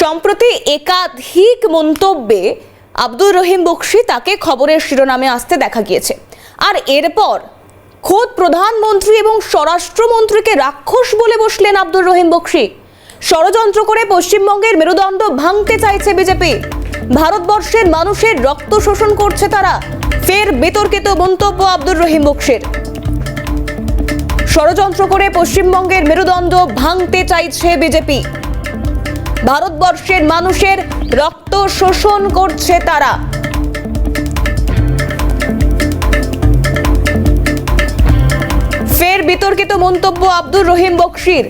সম্প্রতি একাধিক মন্তব্যে আব্দুর রহিম বক্সি তাকে খবরের শিরোনামে আসতে দেখা গিয়েছে। আর এরপর খোদ প্রধানমন্ত্রী এবং স্বরাষ্ট্রমন্ত্রীকে রাক্ষস বলে বসলেন আব্দুর রহিম বক্সি। ষড়যন্ত্র করে পশ্চিমবঙ্গের মেরুদণ্ড ভাঙতে চাইছে বিজেপি। ভারতবর্ষের মানুষের রক্ত শোষণ করছে তারা। ফের বিতর্কিত মন্তব্য আব্দুর রহিম বক্সির। ষড়যন্ত্র করে পশ্চিমবঙ্গের মেরুদণ্ড ভাঙতে চাইছে বিজেপি। ভারতবর্ষের মানুষের রক্ত শোষণ করছে তারা। ফের বিতর্কিত মন্তব্য আব্দুর রহিম বক্সির।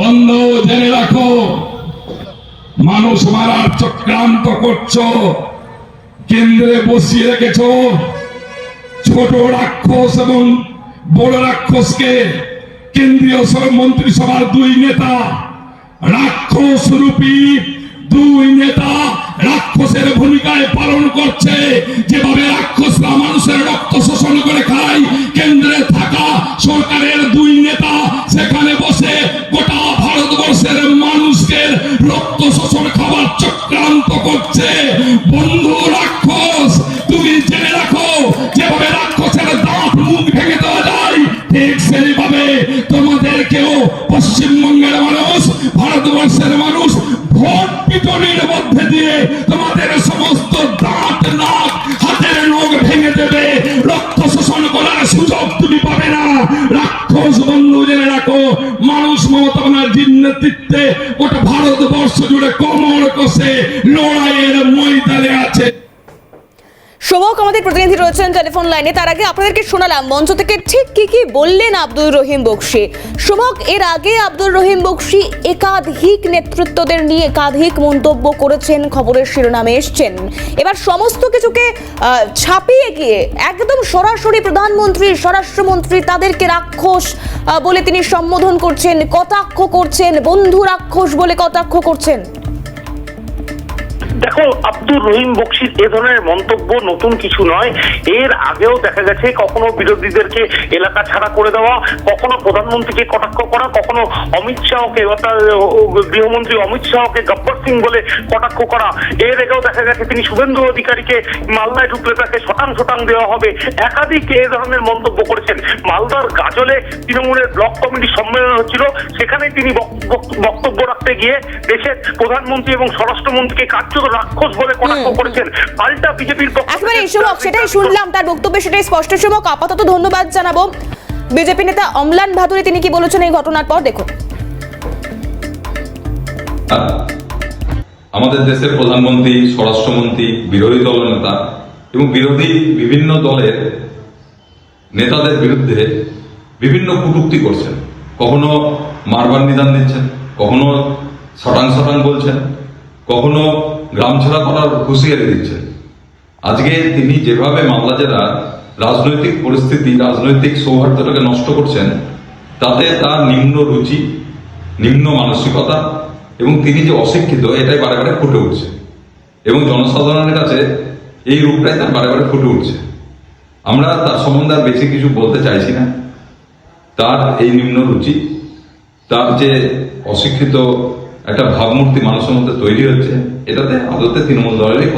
বন্ধ জেনে রাখো, মানুষ মারার চক্রান্ত করছ। কেন্দ্রে বসিয়ে রেখেছ। ছোট রাক্ষস এবং বড় রাক্ষসকে কেন্দ্রীয় মন্ত্রিসভার দুই নেতা, রাক্ষস রূপী দুই নেতা রাক্ষসের ভূমিকায় পালন করছে। যেভাবে রাক্ষসরা মানুষের রক্ত শোষণ করে খায়, কেন্দ্রে থাকা সরকারের দুই নেতা, সেখানে বসে গোটা ভারতবর্ষের মানুষকে রক্ত শোষণ খাবার পশ্চিমবঙ্গের মানুষ, ভারতবর্ষের মানুষ, ভোট পিটনির মধ্যে দিয়ে তোমাদের সমস্ত দাঁত নাক, হাতের নখ ভেঙে দেবে। রক্ত শোষণ করার সুযোগ তুমি পাবে না। রাক্ষস বন্ধু জেনে রাখো, মানুষ মমতা ব্যানার্জির নেতৃত্বে গোটা ভারতবর্ষ জুড়ে কমর কষে লড়াইয়ের ময়দানে আছে। শোভক, আমাদের প্রতিনিধি রয়েছেন টেলিফোন লাইনে তার আগে আপনাদেরকে শোনালাম, মঞ্চ থেকে ঠিক কি কি বললেন আব্দুর রহিম বক্সি? শোভক, এর আগে আব্দুর রহিম বক্সি একাধিক নেতৃত্বদের নিয়ে একাধিক মন্তব্য করেছেন, খবরের শিরোনামে এসছেন। এবার সমস্ত কিছুকে ছাপিয়ে গিয়ে একদম সরাসরি প্রধানমন্ত্রী, স্বরাষ্ট্রমন্ত্রী, তাদেরকে রাক্ষস বলে তিনি সম্বোধন করছেন, কটাক্ষ করছেন, বন্ধু রাক্ষস বলে কটাক্ষ করছেন। দেখো, আব্দুর রহিম বক্সির এ ধরনের মন্তব্য নতুন কিছু নয়। এর আগেও দেখা গেছে কখনো বিরোধীদেরকে এলাকা ছাড়া করে দেওয়া, কখনো প্রধানমন্ত্রীকে কটাক্ষ করা, কখনো অমিত শাহকে, অর্থাৎ গৃহমন্ত্রী অমিত শাহকে গব্বর সিং বলে কটাক্ষ করা। এর আগেও দেখা গেছে তিনি শুভেন্দু অধিকারীকে মালদায় ঢুকলে তাকে শতাং শতাং দেওয়া হবে। একাধিক এ ধরনের মন্তব্য করেছেন। মালদার গাজলে তৃণমূলের ব্লক কমিটি সম্মেলন হচ্ছিল। সেখানে তিনি বক- বক- বক্তব্য রাখতে গিয়ে দেশের প্রধানমন্ত্রী এবং স্বরাষ্ট্রমন্ত্রীকে কার্যত রাক্ষস বলে কটাক্ষ করেছেন? পাল্টা বিজেপির একেবারে শুভক সেটাই শুনলাম তার বক্তব্যে সেটাই স্পষ্ট শুভক আপাতত ধন্যবাদ জানাব। বিজেপি নেতা অমলান ভাদুরী তিনি কি বলেছেন এই ঘটনার পর? দেখুন। আমাদের দেশের প্রধানমন্ত্রী স্বরাষ্ট্রমন্ত্রী বিরোধী দল নেতা এবং বিরোধী বিভিন্ন দলের নেতাদের বিরুদ্ধে বিভিন্ন কটূক্তি করছেন। কখনো মারবার নিদান দিচ্ছেন কখনো শটাং শটাং বলছেন কখনো গ্রাম ছাড়া করার হুঁশিয়ারি দিচ্ছেন আজকে তিনি যেভাবে মামলা জেলা রাজনৈতিক পরিস্থিতি, রাজনৈতিক সৌহার্দ্যটাকে নষ্ট করছেন, তাতে তার নিম্ন রুচি, নিম্ন মানসিকতা এবং তিনি যে অশিক্ষিত, এটাই বারে বারে ফুটে উঠছে। এবং জনসাধারণের কাছে এই রূপটাই তার বারে বারে ফুটে উঠছে। আমরা তার সম্বন্ধে আর বেশি কিছু বলতে চাইছি না। তার এই নিম্ন রুচি, তার যে অশিক্ষিত একটা ভাবমূর্তি মানুষের মধ্যে তৈরি হচ্ছে এটাতে আদতে তৃণমূল দলেরই।